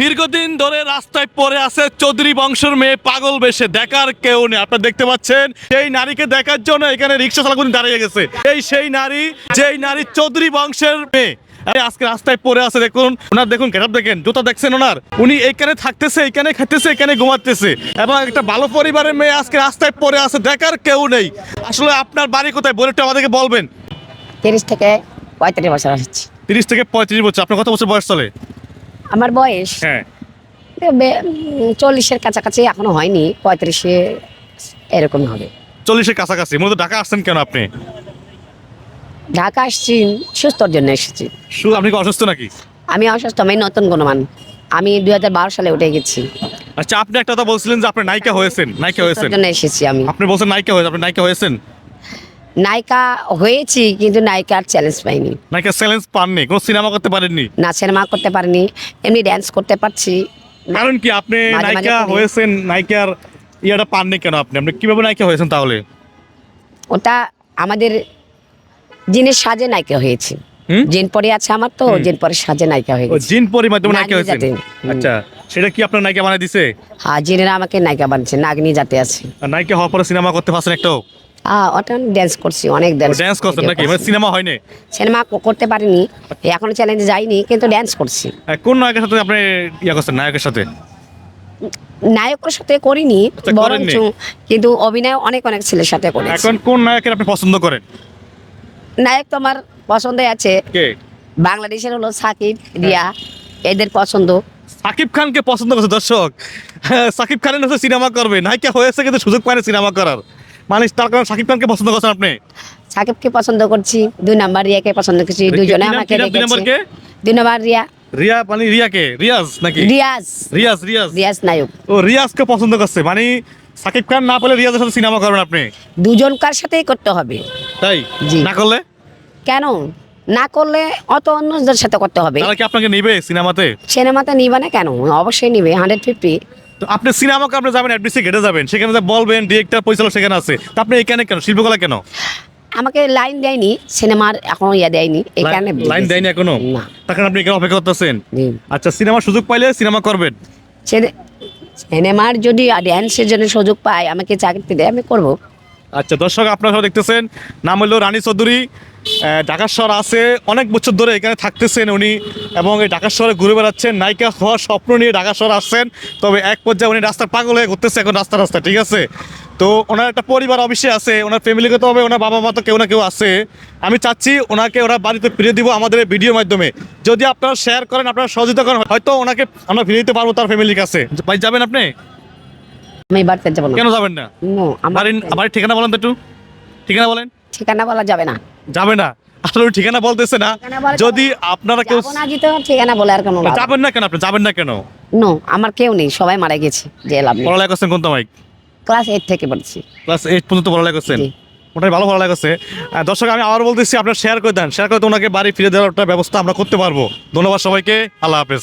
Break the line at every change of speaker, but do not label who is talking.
দীর্ঘদিন ধরে রাস্তায় পড়ে আছে চৌধুরী বংশের মেয়ে পাগল বেশে দেখার কেউ নেই। আপনারা দেখতে পাচ্ছেন সেই নারীকে দেখার জন্য এখানে রিক্সা চালক দাঁড়িয়ে গেছে। এই সেই নারী যেই নারী চৌধুরী বংশের মেয়ে। আজকে রাস্তায় পড়ে আছে দেখুন। ওনার দেখুন গেটআপ দেখেন জুতা দেখছেন ওনার। উনি এইখানে থাকতেছে এইখানে খাইতেছে এখানে ঘুমাতেছে। এবং একটা ভালো পরিবারের মেয়ে আজকে রাস্তায় পড়ে আছে দেখার কেউ নেই। আসলে আপনার বাড়ি কোথায়? বলে একটু আমাদেরকে বলবেন।
তিরিশ থেকে পঁয়ত্রিশ বছর আসছি।
তিরিশ থেকে পঁয়ত্রিশ বছর আপনার কত বছর বয়স চলে?
আমার বয়স?
হ্যাঁ।
চল্লিশের কাছাকাছি এখনও হয়নি পঁয়ত্রিশে এরকম হবে।
চল্লিশের কাছাকাছি? মূলত ঢাকা আসছেন কেন আপনি?
ঢাকা আসছি সুস্থর জন্য এসেছি।
শুধু আপনি কি অসুস্থ নাকি?
আমি অসুস্থ আমি নতুন গুণমান। আমি দুই হাজার বারো সালে উঠে গেছি।
আচ্ছা আপনি একটা কথা বলছিলেন যে আপনি নায়িকা হয়েছেন নায়িকা হয়েছেন।
এসেছি আমি।
আপনি বলছেন নায়িকা হয়েছেন আপনি নায়িকা হয়েছেন?
নায়িকা হয়েছি কিন্তু নায়িকার চ্যালেঞ্জ পাইনি
নায়িকা চ্যালেঞ্জ পাননি কোনো সিনেমা করতে পারেননি
না সিনেমা করতে পারিনি এমনি ড্যান্স করতে পারছি
কারণ কি আপনি
মাঝে মাঝে
নায়িকা
করি।
হয়েছেন নায়িকার ইয়াটা পাননি কেন আপনি আপনি কীভাবে নায়িকা হয়েছেন তাহলে
ওটা আমাদের জিনের সাজে নায়িকা হয়েছি
হুম?
জিন পরে আছে আমার তো। জিন পরে সাজে নায়িকা হয়ে
ও
গেছি
জিন পরি মাধ্যমে নায়িকা
নাগিনী
হয়েছেন
জাতে। হুম।
আচ্ছা সেটা কি আপনার নায়িকা বানাই দিছে
হ্যাঁ জিনেরা আমাকে নায়িকা বানছে নাগিনী জাতে আছে
আর নায়িকা হওয়ার পরে সিনেমা করতে পারছেন একটাও
ওটা ড্যান্স করছি অনেক ড্যান্স
ড্যান্স করছেন নাকি? মানে সিনেমা হয়নি?
সিনেমা করতে পারিনি এখনও চ্যালেঞ্জে যাইনি কিন্তু ড্যান্স করছি।
কোন নায়কের সাথে আপনি ইয়া করছেন নায়কের সাথে?
নায়কের সাথে করিনি
আচ্ছা,
বরঞ্চ কিন্তু অভিনয় অনেক অনেক ছেলের সাথে করেছি।
এখন কোন নায়কের আপনি পছন্দ করেন?
নায়ক তো আমার পছন্দে আছে।
কে?
বাংলাদেশের হলো সাকিব রিয়া এদের পছন্দ।
সাকিব খানকে পছন্দ করছে দর্শক। হ্যাঁ, সাকিব খানের সিনেমা করবে নায়িকা হয়েছে কিন্তু সুযোগ পায়নি সিনেমা করার। মানে তার কারণে সাকিব খানকে পছন্দ করছেন আপনি?
সাকিবকে পছন্দ করছি দুই নাম্বার রিয়াকে পছন্দ করছি দুজনে আমাকে
কি দুই নাম্বার কে?
রেখেছে দুই নাম্বার রিয়া।
রিয়া মানে রিয়াকে? রিয়াজ নাকি?
রিয়াজ।
রিয়াজ রিয়াজ।
রিয়াজ নায়ক।
ও রিয়াজকে পছন্দ করছে মানে সাকিব খান না পেলে রিয়াজের সাথে সিনেমা করবেন আপনি?
দুজনকার সাথেই করতে হবে?
তাই। না করলে?
কেন? না করলে অত অন্যদের সাথে করতে হবে।
তারা কি আপনাকে নিবে সিনেমাতে?
সিনেমাতে নিবে না কেন? অবশ্যই নিবে হান্ড্রেড ফিফটি
তো আপনি সিনেমাকে আপনি যাবেন অ্যাডমিসে ঘেটে যাবেন সেখানে যা বলবেন ডিরেক্টর পরিচালক সেখানে আছে। তা আপনি এখানে কেন? শিল্পকলা কেন?
আমাকে লাইন দেয়নি সিনেমার এখনও ইয়া দেয়নি এই কারণে
লাইন দেয়নি এখনও?
না।
তখন আপনি এখানে অপেক্ষা করতেছেন?
জি।
আচ্ছা সিনেমার সুযোগ পাইলে সিনেমা করবেন।
সিনে- সিনেমার যদি ড্যান্সের জন্য সুযোগ পাই আমাকে চাকরি দেয় আমি করব।
আচ্ছা দর্শক আপনারা দেখতেছেন নাম হলো রানী চৌধুরী। ঢাকা শহর আছে অনেক বছর ধরে এখানে থাকতেছেন উনি এবং এই ঢাকা শহরে ঘুরে বেড়াচ্ছেন নায়িকা হওয়ার স্বপ্ন নিয়ে ঢাকা শহর আসছেন তবে এক পর্যায়ে উনি রাস্তার পাগল হয়ে ঘুরতেছে এখন রাস্তা রাস্তা ঠিক আছে? তো ওনার একটা পরিবার অবশ্যই আছে ওনার ফ্যামিলিগত হবে ওনার বাবা মা তো কেউ না কেউ আছে। আমি চাচ্ছি ওনাকে ওরা বাড়িতে ফিরে দিব আমাদের এই ভিডিওর মাধ্যমে। যদি আপনারা শেয়ার করেন আপনারা সহযোগিতা করেন হয়তো ওনাকে আমরা ফিরে দিতে পারব তার ফ্যামিলির কাছে। ভাই যাবেন আপনি?
আমি বাড়িতে যাব না।
কেন যাবেন না? বাড়ির বাড়ির ঠিকানা বলেন তো একটু। ঠিকানা বলেন।
ঠিকানা বলা যাবে না।
যাবে না। আসলে ওই ঠিকানা বলতেছে না। যদি আপনারা কেউ
না জিতো ঠিকানা বলে আর কোনো
যাবেন না কেন আপনি? যাবেন না কেন?
নো আমার কেউ নেই সবাই মারা গেছে যে লাভ নেই।
পড়ালেখা করছেন কোন তোমায়
ক্লাস এইট থেকে পড়ছি।
ক্লাস এইট পর্যন্ত পড়ালেখা করছেন। ওটাই ভালো পড়ালেখা করছে। দর্শক আমি আবার বলতেছি আপনারা শেয়ার করে দেন। শেয়ার করে তো ওনাকে বাড়ি ফিরে দেওয়ার একটা ব্যবস্থা আমরা করতে পারব। ধন্যবাদ সবাইকে। আল্লাহ হাফেজ।